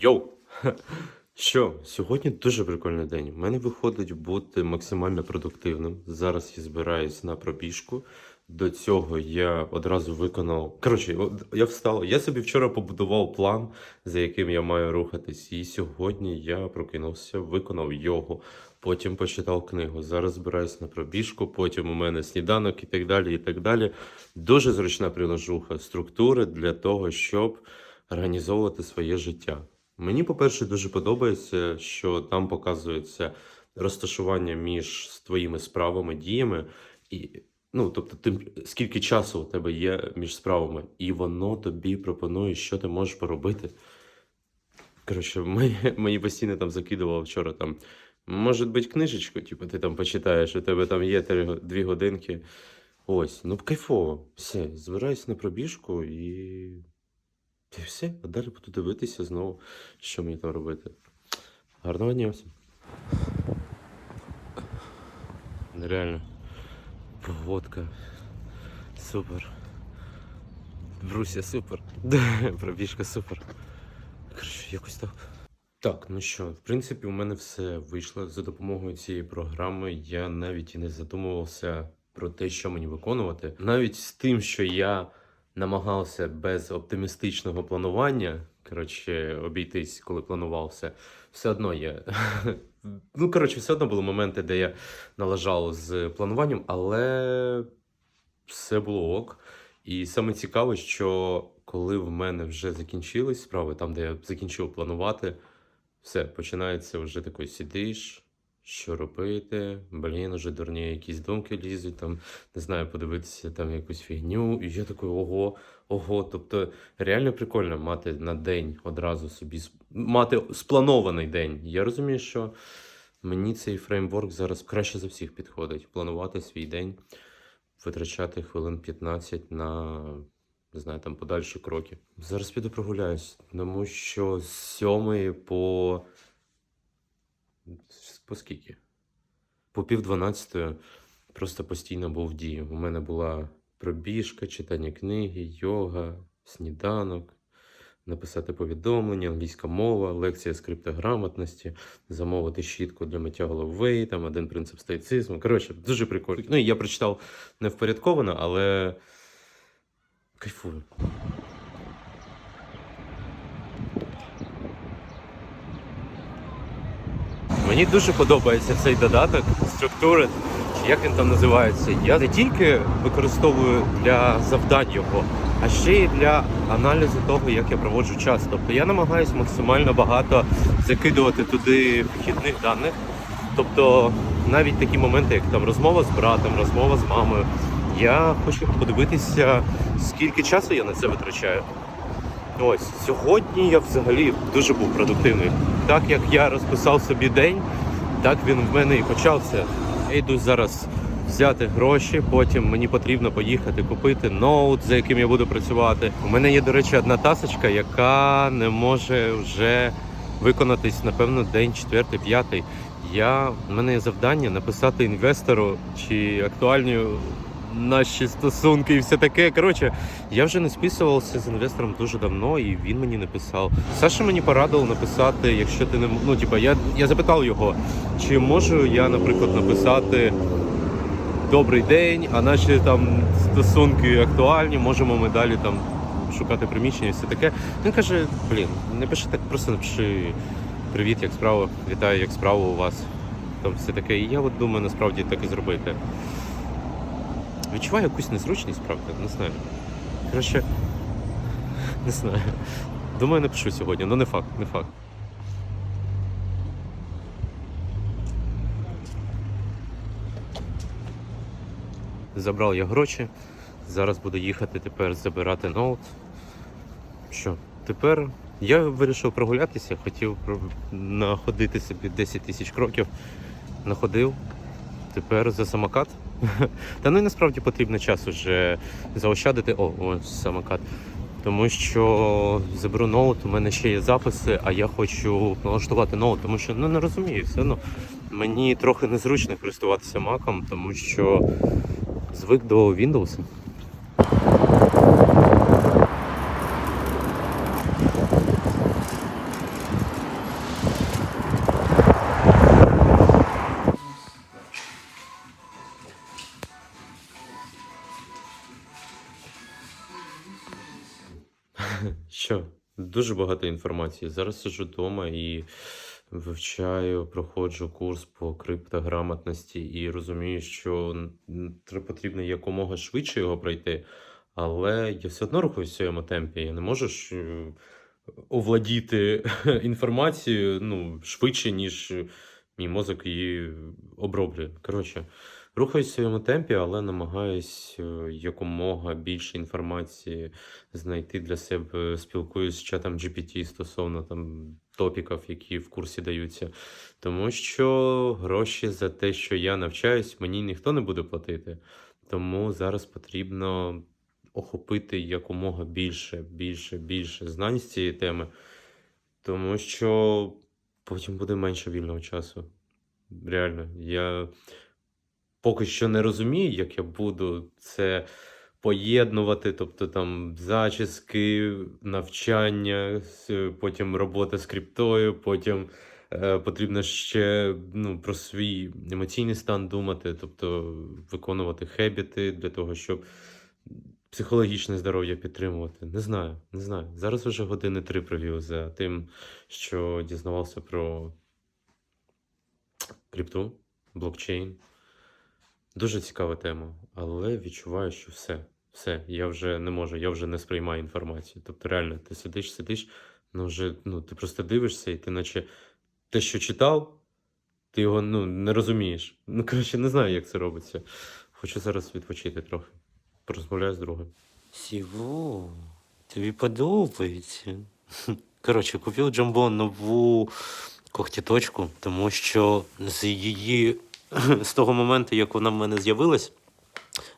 Йоу! Що, сьогодні дуже прикольний день. У мене виходить бути максимально продуктивним. Зараз я збираюсь на пробіжку. До цього я одразу виконав. Коротше, я встав. Я собі вчора побудував план, за яким я маю рухатись. І сьогодні я прокинувся, виконав його, потім почитав книгу. Зараз збираюсь на пробіжку, потім у мене сніданок і так далі. і так далі. Дуже зручна приложуха структури для того, щоб організовувати своє життя. Мені, по-перше, дуже подобається, що там показується розташування між твоїми справами, діями, і, ну, тобто, тим, скільки часу у тебе є між справами, і воно тобі пропонує, що ти можеш поробити. Коротше, мені, постійно там закидувало вчора там. Може бути, книжечку, типу, ти там почитаєш, у тебе там є три, го- дві годинки. Ось, ну кайфово. Все, збираюсь на пробіжку і. І все, а далі буду дивитися знову, що мені там робити. Гарного дня всім. Нереально. Погодка. Супер. Бруся супер. Пробіжка супер. Коротше, якось так. Так, ну що, в принципі, у мене все вийшло за допомогою цієї програми. Я навіть і не задумувався про те, що мені виконувати. Навіть з тим, що я намагався без оптимістичного планування, коротше, обійтись, коли планувався, все одно є. Ну, коротше, все одно були моменти, де я налажав з плануванням, але все було ок. І саме цікаве, що коли в мене вже закінчились справи, там, де я закінчив планувати, все, починається вже такий сидиш, що робити, блін, уже дурні якісь думки лізуть, там, не знаю, подивитися там якусь фігню. І я такий, ого, ого. Тобто реально прикольно мати на день одразу собі мати спланований день. Я розумію, що мені цей фреймворк зараз краще за всіх підходить. Планувати свій день, витрачати хвилин 15 на. Не знаю, там подальші кроки. Зараз піду прогуляюсь, тому що з сьомої по. По скільки? По пів дванадцятої просто постійно був в дії. У мене була пробіжка, читання книги, йога, сніданок, написати повідомлення, англійська мова, лекція з криптограмотності, замовити щітку для миття голови, там один принцип стоїцизму. Коротше, дуже прикольно. Ну я прочитав невпорядковано, але кайфую. Мені дуже подобається цей додаток структури, чи як він там називається. Я не тільки використовую для завдань його, а ще й для аналізу того, як я проводжу час. Тобто я намагаюся максимально багато закидувати туди вхідних даних. Тобто навіть такі моменти, як там розмова з братом, розмова з мамою. Я хочу подивитися, скільки часу я на це витрачаю. Ось сьогодні я взагалі дуже був продуктивний. Так як я розписав собі день, так він в мене і почався. Я йду зараз взяти гроші, потім мені потрібно поїхати купити ноут, за яким я буду працювати. У мене є, до речі, одна тасочка, яка не може вже виконатись, напевно, день четвертий, п'ятий. Я в мене є завдання написати інвестору чи актуальні наші стосунки і все таке. Коротше, я вже не списувався з інвестором дуже давно, і він мені написав. Саша мені порадив написати, якщо ти не ну, типа, я, я запитав його, чи можу я, наприклад, написати добрий день, а наші там стосунки актуальні, можемо ми далі там шукати приміщення і все таке. Він каже: блін, не пиши так, просто напиши привіт, як справа, вітаю, як справа у вас. Там все таке. І я от думаю, насправді так і зробити. Відчуваю якусь незручність, правда, не знаю. Коротше, не знаю. Думаю, напишу сьогодні, але не факт, не факт. Забрав я гроші. Зараз буду їхати тепер забирати ноут. Що, тепер я вирішив прогулятися, хотів находити собі 10 тисяч кроків. Находив. Тепер за самокат. Та ну і насправді потрібно час уже заощадити. О, ось самокат. Тому що заберу ноут, у мене ще є записи, а я хочу налаштувати ноут, тому що ну не розумію, все одно мені трохи незручно користуватися маком, тому що звик до Windows. Все, дуже багато інформації. Зараз сиджу вдома і вивчаю, проходжу курс по криптограмотності і розумію, що потрібно якомога швидше його пройти, але я все одно рухаюсь в своєму темпі. Я не можу е, овладіти інформацією ну, швидше, ніж мій мозок її оброблює. Коротше, рухаюсь в своєму темпі, але намагаюсь е, якомога більше інформації знайти для себе. Спілкуюсь з чатом GPT стосовно там топіків, які в курсі даються. Тому що гроші за те, що я навчаюсь, мені ніхто не буде платити. Тому зараз потрібно охопити якомога більше, більше, більше знань з цієї теми, тому що потім буде менше вільного часу. Реально, я поки що не розумію, як я буду це поєднувати, тобто там зачіски, навчання, потім робота з криптою, потім е, потрібно ще ну, про свій емоційний стан думати, тобто виконувати хебіти для того, щоб психологічне здоров'я підтримувати. Не знаю, не знаю. Зараз вже години три провів за тим, що дізнавався про крипту, блокчейн. Дуже цікава тема, але відчуваю, що все, все, я вже не можу, я вже не сприймаю інформацію. Тобто, реально, ти сидиш, сидиш, ну вже ну, ти просто дивишся, і ти наче те, що читав, ти його ну, не розумієш. Ну, коротше, не знаю, як це робиться. Хочу зараз відпочити трохи. Порозмовляю з другом. Сіво, тобі подобається. Коротше, купив Джамбо нову когтіточку, тому що з її з того моменту, як вона в мене з'явилась,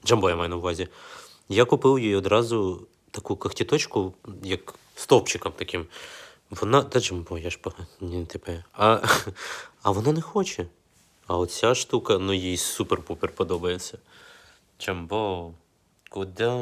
Джамбо я маю на увазі, я купив їй одразу таку когтіточку, як стовпчиком таким. Вона. Та Джамбо, я ж не тебе. А, а вона не хоче. А оця штука, ну їй супер-пупер подобається. Джамбо, куди?